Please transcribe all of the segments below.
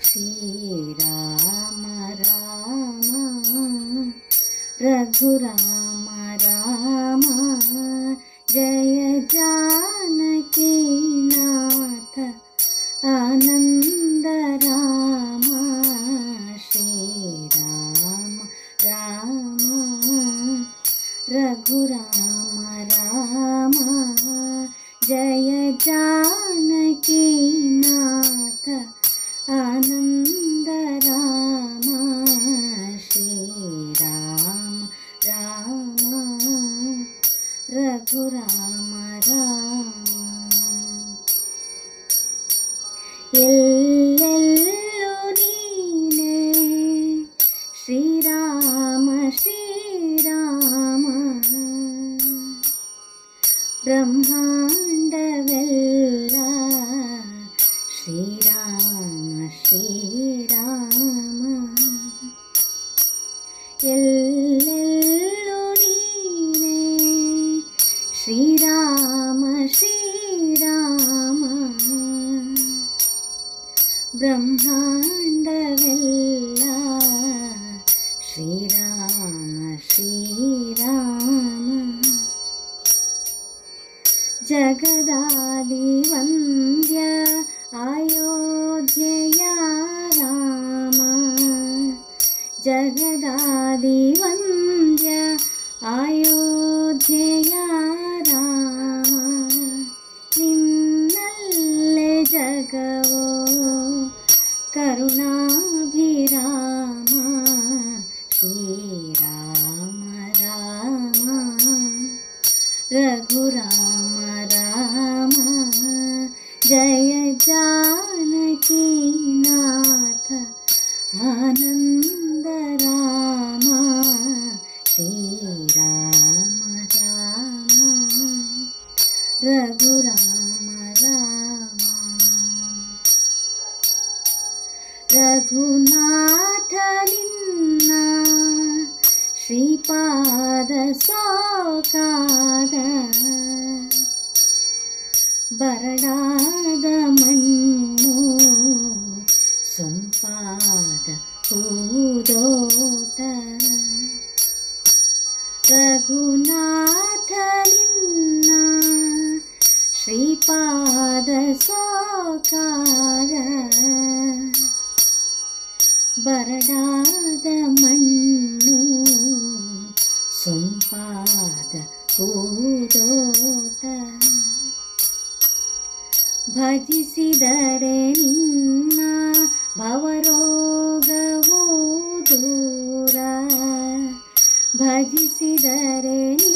శ్రీరామ రామ రఘురామ రామ జయ జానకీనాథ ఆనంద రామ శ్రీరామ రామ రఘురామ రామ జయ జా രഘുരാമ രാമ എല്ലെല്ലോ നീനേ ശ്രീരാമ ശ്രീരാമ ബ്രഹ്മ രാമ. എല്ലെല്ലോ നീനേ. ശ്രീരാമ ശ്രീരാമ. ബ്രഹ്മാണ്ടവെല്ല ശ്രീരാമ ശ്രീരാമ. ജഗദാദിവന്ന ജഗദാദിവന്ദ്യ അയോധ്യ രാമ നിന്നല്ലേ ജഗവോ കരുണാഭിരാമ ശ്രീരാമ രാമ. രഘുരാമ रघुनाथलिन्ना श्रीपाद सौकार वर्डादमण् संपाद उदोत रघुनाथलिन्ना श्रीपाद ಬರಡಾದ ಮಣ್ಣು ಸೊಂಪಾದ ಹೂದೋಟ. ಭಜಿಸಿದರೆ ನಿನ್ನ ಭವರೋಗವೂ ದೂರ. ಭಜಿಸಿದರೆ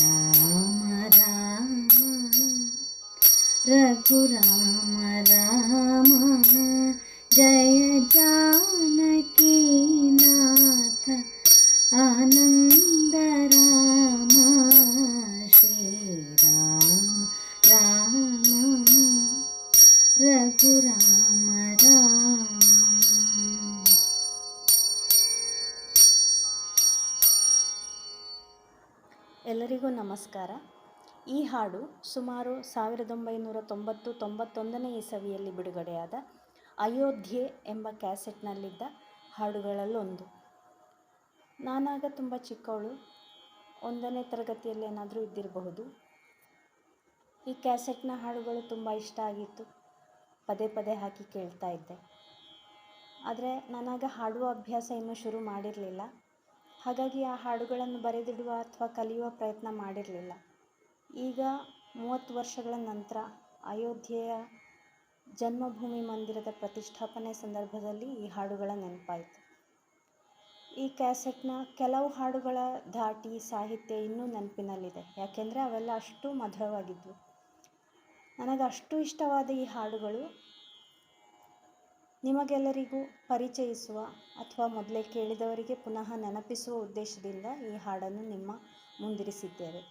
రామ రామ రఘురామ రామ జయ జానకీ నాథ ఆనంద రామ శ్రీరామ రామ రఘురామ రామ. ಎಲ್ಲರಿಗೂ ನಮಸ್ಕಾರ. ಈ ಹಾಡು ಸುಮಾರು ಸಾವಿರದ ಒಂಬೈನೂರ ತೊಂಬತ್ತು ತೊಂಬತ್ತೊಂದನೇ ಇಸವಿಯಲ್ಲಿ ಬಿಡುಗಡೆಯಾದ ಅಯೋಧ್ಯೆ ಎಂಬ ಕ್ಯಾಸೆಟ್ನಲ್ಲಿದ್ದ ಹಾಡುಗಳಲ್ಲೊಂದು. ನಾನಾಗ ತುಂಬ ಚಿಕ್ಕವಳು, ಒಂದನೇ ತರಗತಿಯಲ್ಲಿ ಏನಾದರೂ ಇದ್ದಿರಬಹುದು. ಈ ಕ್ಯಾಸೆಟ್ನ ಹಾಡುಗಳು ತುಂಬ ಇಷ್ಟ ಆಗಿತ್ತು. ಪದೇ ಪದೇ ಹಾಕಿ ಕೇಳ್ತಾ ಇದ್ದೆ. ಆದರೆ ನಾನಾಗ ಹಾಡುವ ಅಭ್ಯಾಸ ಇನ್ನೂ ಶುರು ಮಾಡಿರಲಿಲ್ಲ. ಹಾಗಾಗಿ ಆ ಹಾಡುಗಳನ್ನು ಬರೆದಿಡುವ ಅಥವಾ ಕಲಿಯುವ ಪ್ರಯತ್ನ ಮಾಡಿರಲಿಲ್ಲ. ಈಗ ಮೂವತ್ತು ವರ್ಷಗಳ ನಂತರ ಅಯೋಧ್ಯೆಯ ಜನ್ಮಭೂಮಿ ಮಂದಿರದ ಪ್ರತಿಷ್ಠಾಪನೆ ಸಂದರ್ಭದಲ್ಲಿ ಈ ಹಾಡುಗಳ ನೆನಪಾಯಿತು. ಈ ಕ್ಯಾಸೆಟ್ನ ಕೆಲವು ಹಾಡುಗಳ ಧಾಟಿ ಸಾಹಿತ್ಯ ಇನ್ನೂ ನೆನಪಿನಲ್ಲಿದೆ. ಯಾಕೆಂದರೆ ಅವೆಲ್ಲ ಅಷ್ಟು ಮಧುರವಾಗಿದ್ವು. ನನಗೆ ಅಷ್ಟು ಇಷ್ಟವಾದ ಈ ಹಾಡುಗಳು ನಿಮಗೆಲ್ಲರಿಗೂ ಪರಿಚಯಿಸುವ ಅಥವಾ ಮೊದಲೇ ಕೇಳಿದವರಿಗೆ ಪುನಃ ನೆನಪಿಸುವ ಉದ್ದೇಶದಿಂದ ಈ ಹಾಡನ್ನು ನಿಮ್ಮ ಮುಂದಿರಿಸಿದ್ದೇವೆ.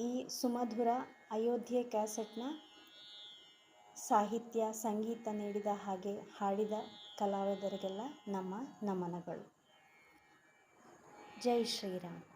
ಈ ಸುಮಧುರ ಅಯೋಧ್ಯೆ ಕ್ಯಾಸೆಟ್ನ ಸಾಹಿತ್ಯ, ಸಂಗೀತ ನೀಡಿದ ಹಾಗೆ ಹಾಡಿದ ಕಲಾವಿದರಿಗೆಲ್ಲ ನಮ್ಮ ನಮನಗಳು. ಜೈ ಶ್ರೀರಾಮ್.